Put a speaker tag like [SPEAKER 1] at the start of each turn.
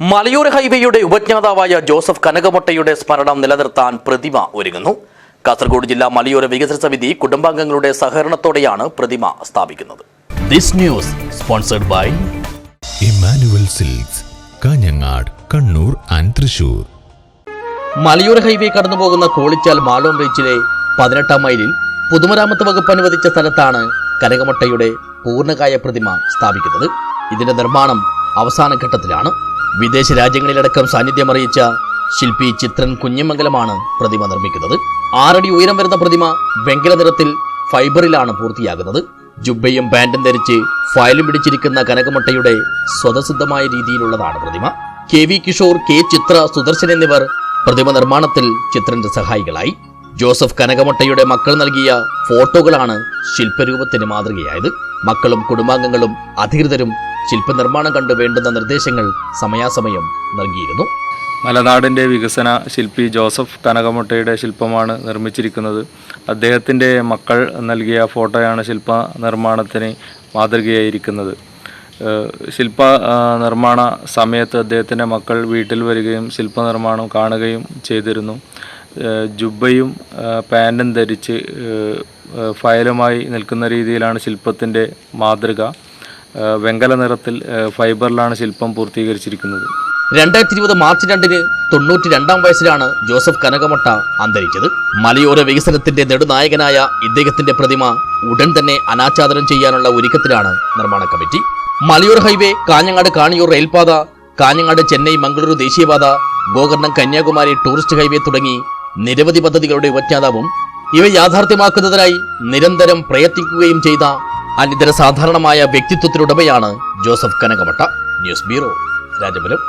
[SPEAKER 1] മലയോര ഹൈവേയുടെ ഉപജ്ഞാതാവായ ജോസഫ് കനകമൊട്ടയുടെ സ്മരണം നിലനിർത്താൻ പ്രതിമ ഒരുങ്ങുന്നു. കാസർഗോഡ് ജില്ലാ മലയോര വികസന സമിതി കുടുംബാംഗങ്ങളുടെ സഹകരണത്തോടെയാണ് പ്രതിമ സ്ഥാപിക്കുന്നത്. This news sponsored by
[SPEAKER 2] Emmanuel Silks Kanhangad Kannur and Thrissur.
[SPEAKER 1] മലയോര ഹൈവേ കടന്നുപോകുന്ന കോളിച്ചാൽ മാലോം ബീച്ചിലെ പതിനെട്ടാം മൈലിൽ പൊതുമരാമത്ത് വകുപ്പ് അനുവദിച്ച സ്ഥലത്താണ് കനകമൊട്ടയുടെ പൂർണകായ പ്രതിമ സ്ഥാപിക്കുന്നത്. ഇതിന്റെ നിർമ്മാണം അവസാന ഘട്ടത്തിലാണ്. വിദേശ രാജ്യങ്ങളിലടക്കം സാന്നിധ്യം അറിയിച്ച ശില്പി ചിത്രൻ കുഞ്ഞിമംഗലമാണ് പ്രതിമ നിർമ്മിക്കുന്നത്. ആറടി ഉയരം വരുന്ന പ്രതിമ വെങ്കല നിറത്തിൽ ഫൈബറിലാണ് പൂർത്തിയാകുന്നത്. ജുബയും പാന്റും ധരിച്ച് ഫയലും പിടിച്ചിരിക്കുന്ന കനകമുട്ടയുടെ സ്വതസിദ്ധമായ രീതിയിലുള്ളതാണ് പ്രതിമ. K V Kishore K Chitra Sudarshan എന്നിവർ പ്രതിമ നിർമ്മാണത്തിൽ ചിത്രന്റെ സഹായികളായി. ജോസഫ് കനകമൊട്ടയുടെ മക്കൾ നൽകിയ ഫോട്ടോകളാണ് ശില്പരൂപത്തിന് മാതൃകയായത്. മക്കളും കുടുംബാംഗങ്ങളും അധികൃതരും ശില്പനിർമ്മാണം കണ്ടു വേണ്ടുന്ന നിർദ്ദേശങ്ങൾ സമയാസമയം നൽകിയിരുന്നു.
[SPEAKER 3] മലനാടിന്റെ വികസന ശില്പി ജോസഫ് കനകമുട്ടയുടെ ശില്പമാണ് നിർമ്മിച്ചിരിക്കുന്നത്. അദ്ദേഹത്തിന്റെ മക്കൾ നൽകിയ ഫോട്ടോയാണ് ശില്പ നിർമ്മാണത്തിന് മാതൃകയായിരിക്കുന്നത്. ശില്പ നിർമ്മാണ സമയത്ത് അദ്ദേഹത്തിന്റെ മക്കൾ വീട്ടിൽ വരികയും ശില്പനിർമ്മാണം കാണുകയും ചെയ്തിരുന്നു. ആ, പാന്റും ധരിച്ച് ഫയലുമായി നിൽക്കുന്ന രീതിയിലാണ് ശില്പത്തിന്റെ മാതൃക. വെങ്കല നിറത്തിൽ ഫൈബറിലാണ് ശില്പം പൂർത്തീകരിച്ചിരിക്കുന്നത്.
[SPEAKER 1] രണ്ടായിരത്തി ഇരുപത് മാർച്ച് രണ്ടിന് തൊണ്ണൂറ്റി രണ്ടാം വയസ്സിലാണ് ജോസഫ് കനകമട്ട അന്തരിച്ചത്. മലയോര വികസനത്തിന്റെ നെടുനായകനായ ഇദ്ദേഹത്തിന്റെ പ്രതിമ ഉടൻ തന്നെ അനാച്ഛാദനം ചെയ്യാനുള്ള ഒരുക്കത്തിലാണ് നിർമ്മാണ കമ്മിറ്റി. മലയോര ഹൈവേ കാഞ്ഞങ്ങാട് കാണിയൂർ റെയിൽപാത കാഞ്ഞങ്ങാട് ചെന്നൈ മംഗളൂരു ദേശീയപാത ഗോകർണം കന്യാകുമാരി ടൂറിസ്റ്റ് ഹൈവേ തുടങ്ങി നിരവധി പദ്ധതികളുടെ ഉപജ്ഞാതാവും ഇവ യാഥാർത്ഥ്യമാക്കുന്നതിനായി നിരന്തരം പ്രയത്നിക്കുകയും ചെയ്ത അനിതര സാധാരണമായ വ്യക്തിത്വത്തിനുടമയാണ് ജോസഫ് കനകവട്ട ന്യൂസ് ബ്യൂറോ രാജപുരം.